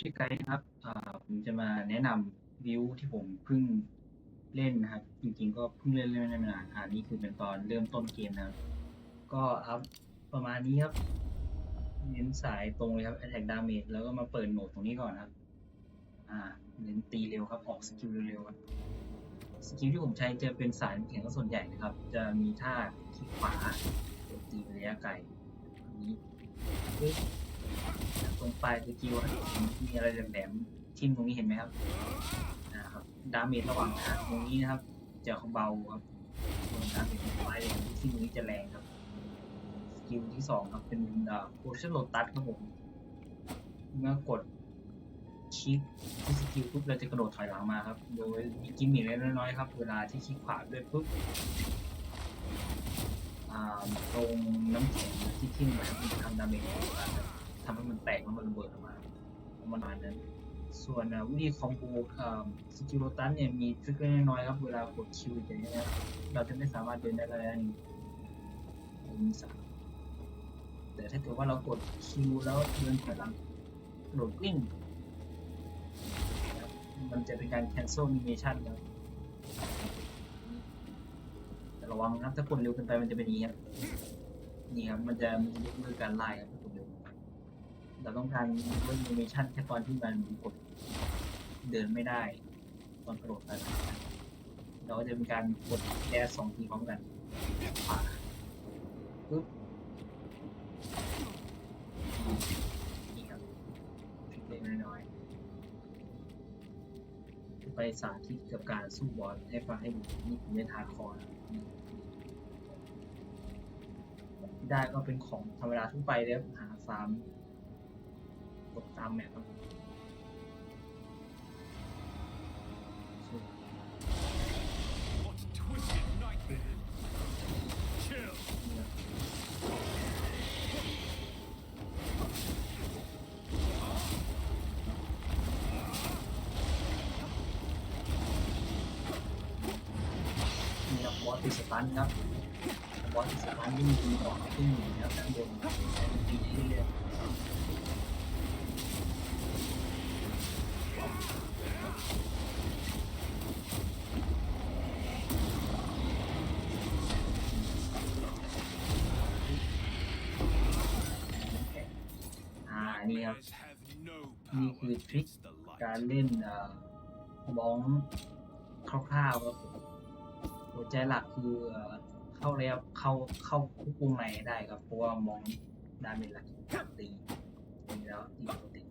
ชื่อไกด์ครับผมจะมาแนะนำวิวที่ผมเพิ่งเล่นนะครับ จริงๆ ก็เพิ่งเล่นเล่นไม่นานอ่านี่คือเป็นตอนเริ่มต้นเกมนะครับ ก็อัพประมาณนี้ครับ เน้นสายตรงเลยครับ attack damage แล้วก็มาเปิดโหมดตรงนี้ก่อนครับ อ่า เน้นตีเร็วครับ ออกสกิลเร็วๆครับ สกิลที่ผมใช้จะเป็นสายแข็งส่วนใหญ่นะครับ จะมีท่าคลิกขวาตีระยะไกลอันนี้ ตรงปลายสกิลมีอะไรแหลมๆทิ่มตรงนี้เห็นไหมครับนะครับดาเมจระหว่างทางตรงนี้นะครับจะเบาครับส่วนดาเมจปลายที่ตรงนี้จะแรงครับสกิลที่สองครับเป็นอ่าโพชั่นโลตัสครับผมเมื่อกดคลิกที่สกิลปุ๊บเราจะกระโดดถอยหลังมาครับ โดยมีกิมมิคเล็กน้อยๆครับ เวลาที่คลิกขวาด้วยปุ๊บตรงน้ำแข็งที่ทิ่มไปครับมันจะทำดาเมจทำให้มันแตกแล้วมันระเบิดออกมาประมาณนั้น ส่วนวิธีคอมโบสกิลโรตัสเนี่ยมีทริคเล็กน้อยครับ เวลากดคิวอย่างเงี้ยเราจะไม่สามารถเดินได้ระยะนี้มีสามแต่ถ้าเกิดว่าเรากดคิวแล้วเดินถอยหลังกโดดกลิ้งมันจะเป็นการ cancel animation ครับแต่ระวังนะครับถ้ากดเร็วเกินไปมันจะเป็นอย่างนี้ครับนี่ครับ มันจะมันจะยกเลิการไล่ครับ เราต้องการเล่น animation แค่ตอนที่มันกดเดินไม่ได้ ตอนกระโดดไปเราก็จะเป็นการกดแดสสองทีพร้อมกันขวาปึ๊บนี่ครับทริคเล็กน้อยๆไปสาธิตกับการสู้บอลให้ฟังให้ดูนี่ผมเล่นฮาร์ดคอร์นที่ได้ก็เป็นของธรรมดาทั่วไปเลยหาฟาร์ม ดตามแมปครับนี่ครับนี่ครับบอสติดสตันครับบอสติดสตันที่มีตีต่อขึ้นอยู่นะครับด้านบนตีเรื่อยๆ อ่า นี่ครับ Nightmares have no นี่ power คือทริค against the light. การเล่นเอ่อบ้องคร่าวๆครับผมหัวใจหลักคือเอ่อเข้าแล้วเข้าเข้าคุกวงในได้ครับเพราะว่ามองดาเมจหลักการตีตีแล้วตีปกติ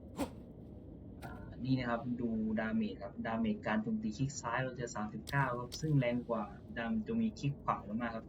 อ่านี่นะครับดูดาเมจครับดาเมจการโจมตีคลิกซ้ายเราจะ 39ครับซึ่งแรงกว่าดาเมจโจมตีคลิกขวามากๆครับ